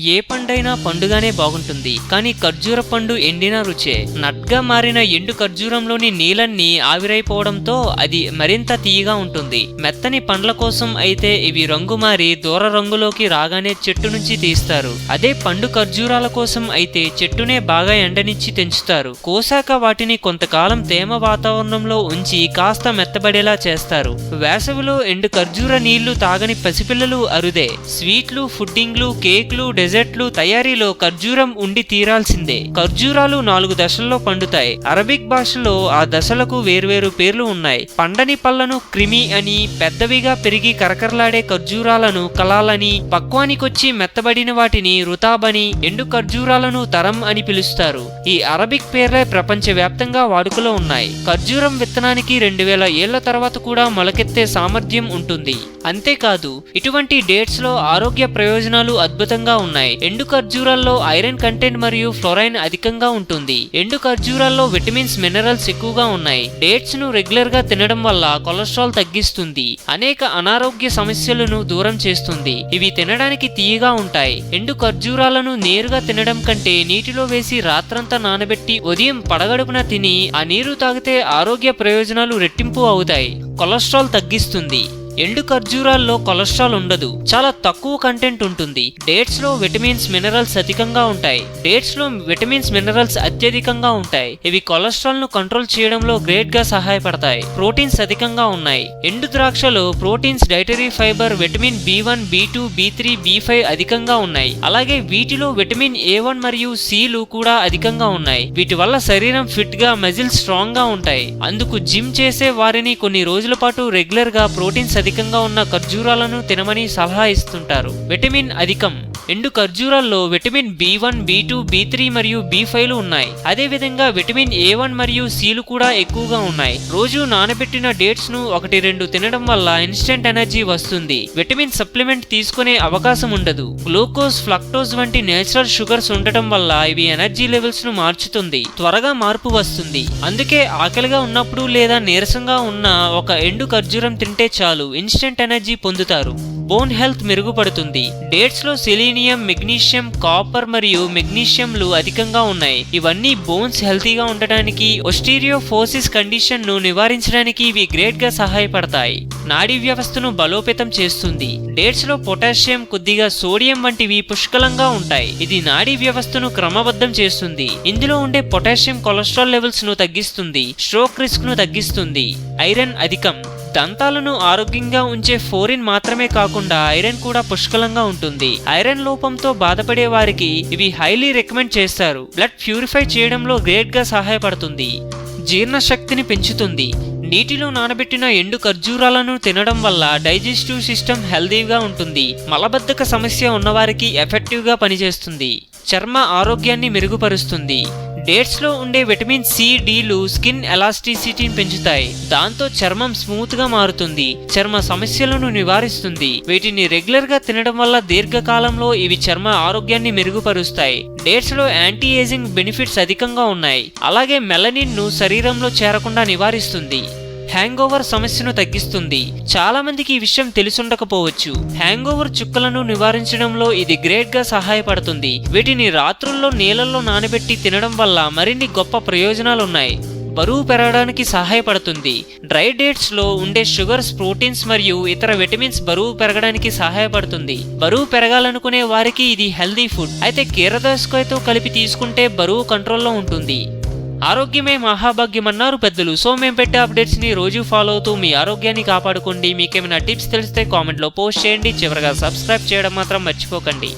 ఏ పండైనా పండుగానే బాగుంటుంది. కానీ ఖర్జూర పండు ఎండిన రుచే. నట్గా మారిన ఎండు ఖర్జూరంలోని నీలన్నీ ఆవిరైపోవడంతో అది మరింత తీయగా ఉంటుంది. మెత్తని పండ్ల కోసం అయితే ఇవి రంగు మారి దూర రంగులోకి రాగానే చెట్టు నుంచి తీస్తారు. అదే పండు ఖర్జూరాల కోసం అయితే చెట్టునే బాగా ఎండనిచ్చి తెంచుతారు. కోసాక వాటిని కొంతకాలం తేమ వాతావరణంలో ఉంచి కాస్త మెత్తబడేలా చేస్తారు. వేసవిలో ఎండు ఖర్జూర నీళ్ళు తాగని పసిపిల్లలు అరుదే. స్వీట్లు ఫుడ్డింగ్లు కేక్లు డెజర్ట్లు తయారీలో ఖర్జూరం ఉండి తీరాల్సిందే. ఖర్జూరాలు నాలుగు దశల్లో పండుతాయి. అరబిక్ భాషలో ఆ దశలకు వేర్వేరు పేర్లు ఉన్నాయి. పండని పళ్ళను క్రిమి అని పెద్దవిగా పెరిగి కరకరలాడే ఖర్జూరాలను కలాలని పక్వానికొచ్చి మెత్తబడిన వాటిని రుతాబని ఎండు ఖర్జూరాలను తరం అని పిలుస్తారు. ఈ అరబిక్ పేర్లే ప్రపంచవ్యాప్తంగా వాడుకలో ఉన్నాయి. ఖర్జూరం విత్తనానికి రెండు వేల ఏళ్ళ తర్వాత కూడా మొలకెత్తే సామర్థ్యం ఉంటుంది. అంతేకాదు ఇటువంటి డేట్స్లో ఆరోగ్య ప్రయోజనాలు అద్భుతంగా ఉన్నాయి. ఎండు ఖర్జూరాల్లో ఐరన్ కంటెంట్ మరియు ఫ్లోరైన్ అధికంగా ఉంటుంది. ఎండు ఖర్జూరాల్లో విటమిన్స్ మినరల్స్ ఎక్కువగా ఉన్నాయి. డేట్స్ను రెగ్యులర్గా తినడం వల్ల కొలెస్ట్రాల్ తగ్గిస్తుంది. అనేక అనారోగ్య సమస్యలను దూరం చేస్తుంది. ఇవి తినడానికి తీయగా ఉంటాయి. ఎండు ఖర్జూరాలను నేరుగా తినడం కంటే నీటిలో వేసి రాత్రంతా నానబెట్టి ఉదయం పడగడుపున తిని ఆ నీరు తాగితే ఆరోగ్య ప్రయోజనాలు రెట్టింపు అవుతాయి. కొలెస్ట్రాల్ తగ్గిస్తుంది. ఎండు ఖర్జూరాల్లో కొలెస్ట్రాల్ ఉండదు. చాలా తక్కువ కంటెంట్ ఉంటుంది. డేట్స్లో విటమిన్స్ మినరల్స్ అధికంగా ఉంటాయి. డేట్స్లో విటమిన్స్ మినరల్స్ అత్యధికంగా ఉంటాయి. ఇవి కొలెస్ట్రాల్ను కంట్రోల్ చేయడంలో గ్రేట్గా సహాయపడతాయి. ప్రోటీన్స్ అధికంగా ఉన్నాయి. ఎండు ద్రాక్షలో proteins dietary fibre vitamin B one B two B three B five అధికంగా ఉన్నాయి. అలాగే వీటిలో విటమిన్ ఏ వన్ మరియు సిలు కూడా అధికంగా ఉన్నాయి. వీటి వల్ల శరీరం ఫిట్గా మెజిల్ స్ట్రాంగ్గా ఉంటాయి. అందుకు జిమ్ చేసే వారిని కొన్ని రోజుల పాటు రెగ్యులర్గా ప్రోటీన్స్ అధికంగా ఉన్న ఖర్జూరాలను తినమని సలహా ఇస్తుంటారు. విటమిన్ అధికం. ఎండు ఖర్జూరాల్లో vitamin B one B two B three మరియు బి ఫైవ్లు ఉన్నాయి. అదేవిధంగా విటమిన్ ఏ వన్ మరియు సిలు కూడా ఎక్కువగా ఉన్నాయి. రోజు నానబెట్టిన డేట్స్ను ఒకటి రెండు తినడం వల్ల ఇన్స్టెంట్ ఎనర్జీ వస్తుంది. విటమిన్ సప్లిమెంట్ తీసుకునే అవకాశం ఉండదు. గ్లూకోజ్ ఫ్లక్టోజ్ వంటి నేచురల్ షుగర్స్ ఉండటం వల్ల ఇవి ఎనర్జీ లెవెల్స్ను మార్చుతుంది. త్వరగా మార్పు వస్తుంది. అందుకే ఆకలిగా ఉన్నప్పుడు లేదా నీరసంగా ఉన్న ఒక ఎండు ఖర్జూరం తింటే చాలు ఇన్స్టెంట్ ఎనర్జీ పొందుతారు. బోన్ హెల్త్ మెరుగుపడుతుంది. డేట్స్లో సెలీనియం మెగ్నీషియం కాపర్ మరియు మెగ్నీషియంలు అధికంగా ఉన్నాయి. ఇవన్నీ బోన్స్ హెల్తీగా ఉండటానికి ఒస్టీరియోఫోసిస్ కండిషన్ను నివారించడానికి ఇవి గ్రేట్గా సహాయపడతాయి. నాడీ వ్యవస్థను బలోపేతం చేస్తుంది. డేట్స్లో పొటాషియం కొద్దిగా సోడియం వంటివి పుష్కలంగా ఉంటాయి. ఇది నాడీ వ్యవస్థను క్రమబద్ధం చేస్తుంది. ఇందులో ఉండే పొటాషియం కొలెస్ట్రాల్ లెవెల్స్ను తగ్గిస్తుంది. స్ట్రోక్ రిస్క్ను తగ్గిస్తుంది. ఐరన్ అధికం. దంతాలను ఆరోగ్యంగా ఉంచే ఫోరిన్ మాత్రమే కాకుండా ఐరన్ కూడా పుష్కలంగా ఉంటుంది. ఐరన్ లోపంతో బాధపడే వారికి ఇవి హైలీ రికమెండ్ చేస్తారు. బ్లడ్ ప్యూరిఫై చేయడంలో గ్రేట్గా సహాయపడుతుంది. జీర్ణశక్తిని పెంచుతుంది. నీటిలో నానబెట్టిన ఎండు ఖర్జూరాలను తినడం వల్ల డైజెస్టివ్ సిస్టమ్ హెల్దీగా ఉంటుంది. మలబద్ధక సమస్య ఉన్నవారికి ఎఫెక్టివ్గా పనిచేస్తుంది. చర్మ ఆరోగ్యాన్ని మెరుగుపరుస్తుంది. డేట్స్లో ఉండే విటమిన్ సి డీలు స్కిన్ ఎలాస్టిసిటీని పెంచుతాయి. దాంతో చర్మం స్మూత్గా మారుతుంది. చర్మ సమస్యలను నివారిస్తుంది. వీటిని రెగ్యులర్గా తినడం వల్ల దీర్ఘకాలంలో ఇవి చర్మ ఆరోగ్యాన్ని మెరుగుపరుస్తాయి. డేట్స్లో యాంటీ ఏజింగ్ బెనిఫిట్స్ అధికంగా ఉన్నాయి. అలాగే మెలనిన్ను శరీరంలో చేరకుండా నివారిస్తుంది. హ్యాంగ్ ఓవర్ సమస్యను తగ్గిస్తుంది. చాలా మందికి ఈ విషయం తెలుసుండకపోవచ్చు. హ్యాంగ్ ఓవర్ చుక్కలను నివారించడంలో ఇది గ్రేట్గా సహాయపడుతుంది. వీటిని రాత్రుల్లో నీళ్ళల్లో నానబెట్టి తినడం వల్ల మరిన్ని గొప్ప ప్రయోజనాలున్నాయి. బరువు పెరగడానికి సహాయపడుతుంది. డ్రై డేట్స్లో ఉండే షుగర్స్ ప్రోటీన్స్ మరియు ఇతర విటమిన్స్ బరువు పెరగడానికి సహాయపడుతుంది. బరువు పెరగాలనుకునే వారికి ఇది హెల్దీ ఫుడ్. అయితే కీరదోసకాయతో కలిపి తీసుకుంటే బరువు కంట్రోల్లో ఉంటుంది. ఆరోగ్యమే మహాభాగ్యం అన్నారు పెద్దలు. సో మేము పెట్టే అప్డేట్స్ని రోజు ఫాలో అవుతూ మీ ఆరోగ్యాన్ని కాపాడుకోండి. మీకేమైనా టిప్స్ తెలిస్తే కామెంట్లో పోస్ట్ చేయండి. చివరగా సబ్స్క్రైబ్ చేయడం మాత్రం మర్చిపోకండి.